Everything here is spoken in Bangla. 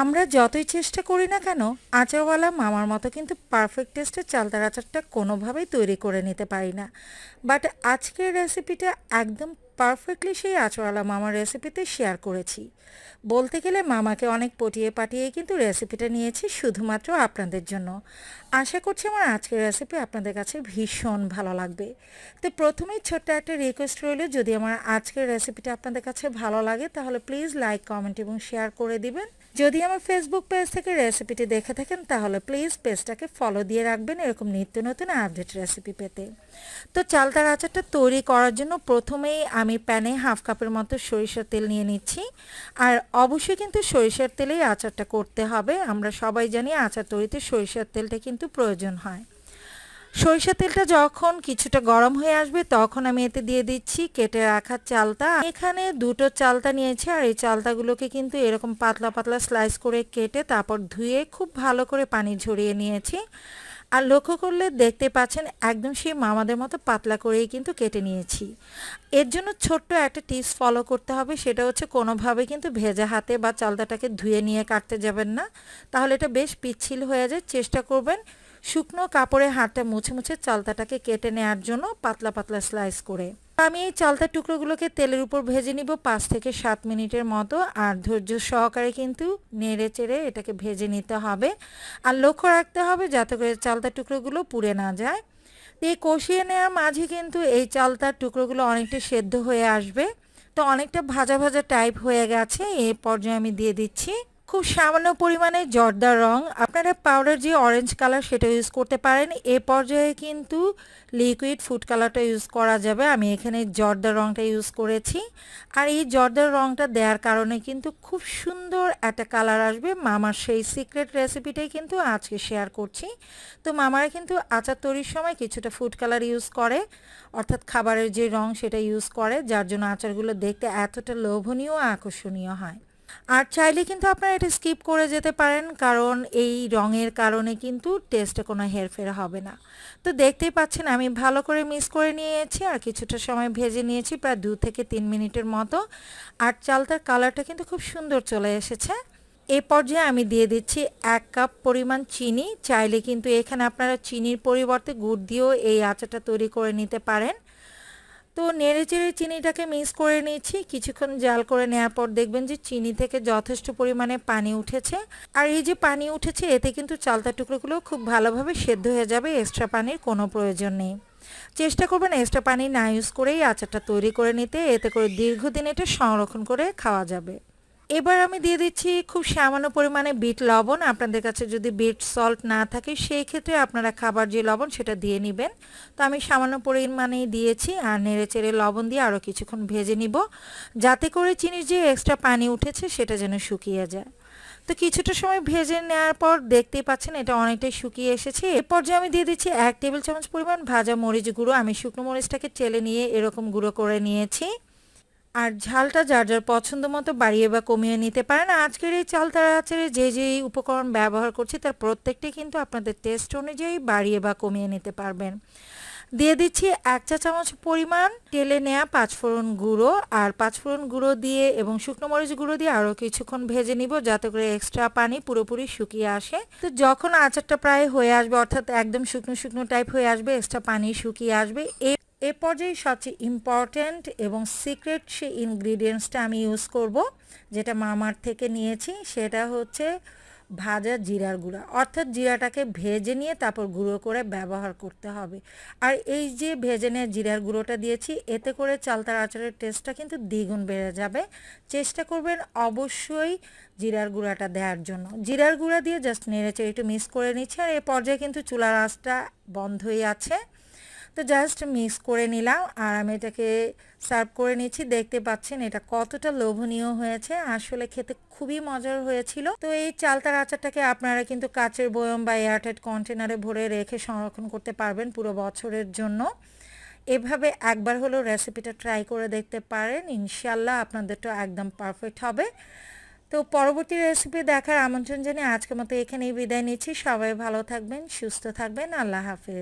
আমরা যতই চেষ্টা করি না কেন আচারওয়ালা মামার মতো কিন্তু পারফেক্ট টেস্টের চালতার আচারটা কোনোভাবেই তৈরি করে নিতে পারি না। বাট আজকের রেসিপিটা একদম পারফেক্টলি সেই আচারওয়ালা মামার রেসিপিতে শেয়ার করেছি। বলতে গেলে মামাকে অনেক পটিয়ে পাঠিয়ে কিন্তু রেসিপিটা নিয়েছি শুধুমাত্র আপনাদের জন্য। আশা করছি আমার আজকের রেসিপি আপনাদের কাছে ভীষণ ভালো লাগবে। তো প্রথমেই ছোট্ট একটা রিকোয়েস্ট রইল, যদি আমার আজকের রেসিপিটা আপনাদের কাছে ভালো লাগে তাহলে প্লিজ লাইক কমেন্ট এবং শেয়ার করে দিবেন। যদি আমার ফেসবুক পেজ থেকে রেসিপিটি দেখে থাকেন তাহলে প্লিজ পেজটাকে ফলো দিয়ে রাখবেন এরকম নিত্য নতুন আপডেট রেসিপি পেতে। তো চালতার আচারটা তৈরি করার জন্য প্রথমেই আমি প্যানে হাফ কাপের মতো সরিষার তেল নিয়ে নিচ্ছি। আর অবশ্যই কিন্তু সরিষার তেলেই আচারটা করতে হবে। আমরা সবাই জানি আচার তৈরিতে সরিষার তেলটা কিন্তু প্রয়োজন হয়। সরিষার তেলটা যখন কিছুটা গরম হয়ে আসবে, তখন আমি এতে দিয়ে দিচ্ছি কেটে রাখা চালতা। এখানে দুটো চালতা নিয়েছি, আর এই চালতাগুলোকে কিন্তু এরকম পাতলা পাতলা স্লাইস করে কেটে তারপর ধুয়ে খুব ভালো করে পানি ঝরিয়ে নিয়েছি। আর লক্ষ্য করলে দেখতে পাচ্ছেন একদম সেই মামাদের মতো পাতলা করেই কিন্তু কেটে নিয়েছি। এর জন্য ছোট্ট একটা টিপস ফলো করতে হবে, সেটা হচ্ছে কোনোভাবে কিন্তু ভেজা হাতে বা চালদাটাকে ধুয়ে নিয়ে কাটতে যাবেন না। তাহলে এটা বেশ পিচ্ছিল হয়ে যায়। চেষ্টা করবেন শুকনো কাপড়ে হাতটা মুছে মুছে চালতাটাকে কেটে নেওয়ার জন্য পাতলা পাতলা স্লাইস করে। আমি এই চালতার টুকরোগুলোকে তেলের উপর ভেজে নিব পাঁচ থেকে সাত মিনিটের মতো। আর ধৈর্য সহকারে কিন্তু নেড়ে চেড়ে এটাকে ভেজে নিতে হবে। আর লক্ষ্য রাখতে হবে যাতে করে চালতার টুকরোগুলো পুড়ে না যায়। তো এই কষিয়ে নেওয়ার মাঝে কিন্তু এই চালতার টুকরোগুলো অনেকটা সেদ্ধ হয়ে আসবে। তো অনেকটা ভাজা ভাজা টাইপ হয়ে গেছে। এই পর্যায়ে আমি দিয়ে দিচ্ছি খুব সামান্য পরিমাণে জর্দার রং। আপনারা পাউডার যে অরেঞ্জ কালার সেটা ইউজ করতে পারেন। এ পর্যায়ে কিন্তু লিকুইড ফুড কালারটা ইউজ করা যাবে। আমি এখানে জর্দার রংটা ইউজ করেছি। আর এই জর্দার রংটা দেওয়ার কারণে কিন্তু খুব সুন্দর একটা কালার আসবে। মামার সেই সিক্রেট রেসিপিটাই কিন্তু আজকে শেয়ার করছি। তো মামারা কিন্তু আচার তৈরির সময় কিছুটা ফুড কালার ইউজ করে। অর্থাৎ খাবারের যে রং সেটা ইউজ করে, যার জন্য আচারগুলো দেখতে এতটা লোভনীয় আকর্ষণীয় হয়। আর চাইলে কিন্তু আপনারা এটা স্কিপ করে যেতে পারেন, কারণ এই রঙের কারণে কিন্তু টেস্টে কোনো হেরফের হবে না। তো দেখতেই পাচ্ছেন আমি ভালো করে মিক্স করে নিয়েছি আর কিছুটা সময় ভেজে নিয়েছি প্রায় দু থেকে তিন মিনিটের মতো। আর চালটার কালারটা কিন্তু খুব সুন্দর চলে এসেছে। এ পর্যায়ে আমি দিয়ে দিচ্ছি এক কাপ পরিমাণ চিনি। চাইলে কিন্তু এখানে আপনারা চিনির পরিবর্তে গুড় দিয়েও এই আচারটা তৈরি করে নিতে পারেন। তো নেড়েচেড়ে চিনিটাকে মিক্স করে নিয়েছি। কিছুক্ষণ জাল করে নেওয়ার পর দেখবেন যে চিনি থেকে যথেষ্ট পরিমাণে পানি উঠেছে। আর এই যে পানি উঠেছে, এতে কিন্তু চালতা টুকরোগুলো খুব ভালোভাবে সেদ্ধ হয়ে যাবে, এক্সট্রা পানির কোনো প্রয়োজন নেই। চেষ্টা করবেন এক্সট্রা পানি না ইউজ করেই আচারটা তৈরি করে নিতে। এতে করে দীর্ঘদিন এটা সংরক্ষণ করে খাওয়া যাবে। এবার আমি দিয়ে দিচ্ছি খুব সামান্য পরিমাণে বিট লবণ। আপনাদের কাছে যদি বিট সল্ট না থাকে, সেই ক্ষেত্রে আপনারা খাবার যে লবণ, সেটা দিয়ে নেবেন। তো আমি সামান্য পরিমাণেই দিয়েছি আর নেড়ে চেড়ে লবণ দিয়ে আরও কিছুক্ষণ ভেজে নিব। যাতে করে চিনির যে এক্সট্রা পানি উঠেছে, সেটা যেন শুকিয়ে যায়। তো কিছুটা সময় ভেজে নেওয়ার পর দেখতেই পাচ্ছেন এটা অনেকটাই শুকিয়ে এসেছে। এর যে আমি দিয়ে দিচ্ছি এক টেবিল চামচ পরিমাণ ভাজা মরিচ গুঁড়ো। আমি শুকনো মরিচটাকে চেলে নিয়ে এরকম গুঁড়ো করে নিয়েছি। আর ঝালটা যার যার পছন্দ মতো বাড়িয়ে বা কমিয়ে নিতে পারেন। আজকের এই চালতার আচারে যে যে উপকরণ ব্যবহার করছি, তার প্রত্যেকটি কিন্তু আপনাদের টেস্ট অনুযায়ী বাড়িয়ে বা কমিয়ে নিতে পারবেন। দিয়ে দিচ্ছি এক চা চামচ পরিমাণ তেলে নেওয়া পাঁচফোড়ন গুঁড়ো। আর পাঁচফোড়ন গুঁড়ো দিয়ে এবং শুকনো মরিচ গুঁড়ো দিয়ে আরও কিছুক্ষণ ভেজে নিব, যাতে করে এক্সট্রা পানি পুরোপুরি শুকিয়ে আসে। তো যখন আচারটা প্রায় হয়ে আসবে, অর্থাৎ একদম শুকনো শুকনো টাইপ হয়ে আসবে এক্সট্রা পানি শুকিয়ে আসবে এই এ পর্যায়ে সবচেয়ে ইম্পর্ট্যান্ট এবং সিক্রেট সে ইনগ্রিডিয়েন্টসটা আমি ইউজ করব, যেটা মামার থেকে নিয়েছি, সেটা হচ্ছে ভাজা জিরার গুঁড়া। অর্থাৎ জিরাটাকে ভেজে নিয়ে তারপর গুঁড়ো করে ব্যবহার করতে হবে। আর এই যে ভেজে নিয়ে জিরার গুঁড়োটা দিয়েছি, এতে করে চালতার আচারের টেস্টটা কিন্তু দ্বিগুণ বেড়ে যাবে। চেষ্টা করবেন অবশ্যই জিরার গুঁড়াটা দেওয়ার জন্য। জিরার গুঁড়া দিয়ে জাস্ট নেড়েচে একটু মিক্স করে নিচ্ছে, আর এ পর্যায়ে কিন্তু চুলার আঁচটা বন্ধই আছে। তো জাস্ট মিক্স করে নিলাম আর আমি এটাকে সার্ভ করে নিচ্ছি। দেখতে পাচ্ছেন এটা কতটা লোভনীয় হয়েছে। আসলে খেতে খুবই মজার হয়েছিল। তো এই চালতার আচারটাকে আপনারা কিন্তু কাচের বয়ম বা এয়ারটাইট কন্টেনারে ভরে রেখে সংরক্ষণ করতে পারবেন পুরো বছরের জন্য। এভাবে একবার হলেও রেসিপিটা ট্রাই করে দেখতে পারেন। ইনশাল্লাহ আপনাদেরটা একদম পারফেক্ট হবে। তো পরবর্তী রেসিপি দেখার আমন্ত্রণ জানিয়ে আজকের মতো এখানেই বিদায় নিচ্ছি। সবাই ভালো থাকবেন, সুস্থ থাকবেন। আল্লাহ হাফিজ।